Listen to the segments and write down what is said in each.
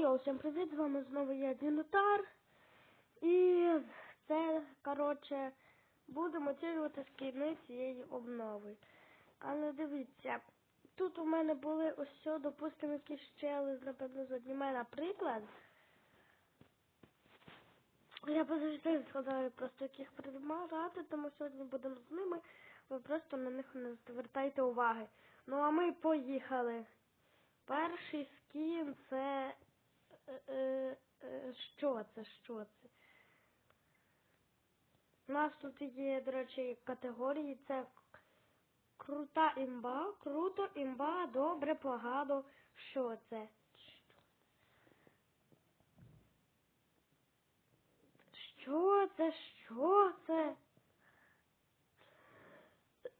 Йоу, всім привіт, з вами знову я Дінотар. І це, коротше, будемо цілювати скини цієї обнови. Але дивіться, тут у мене були ось все, допустимо, якісь чели, напевно, з одніме, наприклад. Я завжди згадаю просто яких придмарати, тому сьогодні будемо з ними. Ви просто на них не звертайте уваги. Ну а ми поїхали. Перший скін це. Це? Що це? У нас тут є, до речі, категорії. Це крута імба, круто, імба, добре, погано. Що це? Що це? Що це?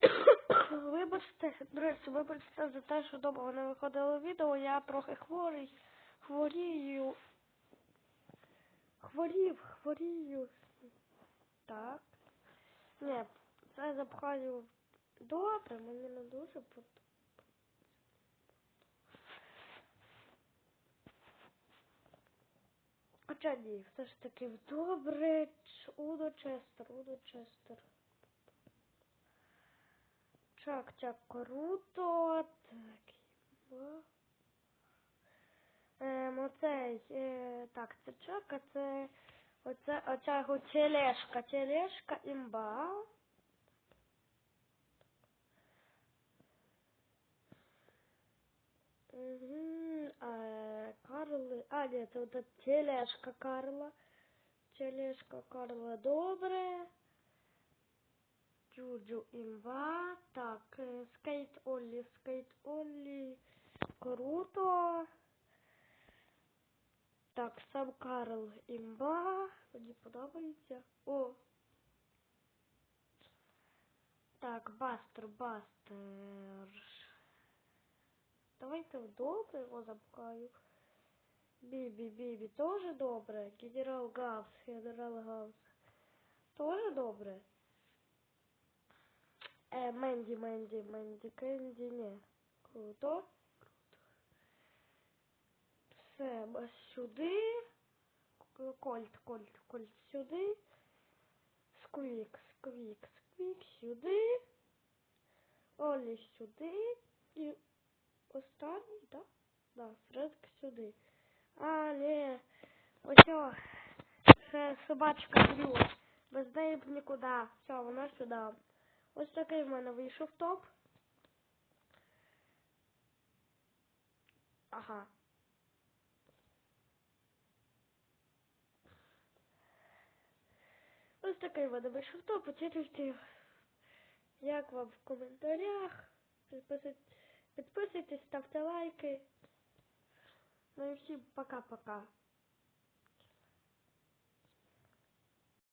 Вибачте, до речі, вибачте за те, що довго не виходило відео, я трохи хворий, хворію. Хворію. Так. Ні, це запхаю добре, мені не дуже подобається. Хоча ні, все ж таки добре, Удочестер. Чак, чак, круто. Так. Ем, оцей, е, так, це чак, а це оце, оця його тележка, тележка імба. Угу, а, Карли, а, ні, це от тележка Карла. Тележка Карла, добре. Джуджу імба. Так, е, скейт Оллі, скейт Оллі. Круто. Так, сам Карл імба. Мені подобається. О. Так, Бастер, Бастер. Давайте в добре його запхаю. Бібі, Бібі, теж добре. Генерал Гавс, генерал Гавс. Тоже добре. Е, Менді, Менді, Менді, Кенді, ні. Круто. Все, сюди. Кольт, кольт, кольт сюди. Сквік, сквік, сквік сюди. Олі сюди. І останній, так? Да, Фредк сюди. А, ні. Ось. Ще собачка Брю. Без неї б нікуди. Все, вона сюди. Ось такий в мене вийшов топ. Ага. Такий в мене вийшов топ. Як вам в коментарях. Підписуйтесь, ставте лайки. Ну і всім пока-пока.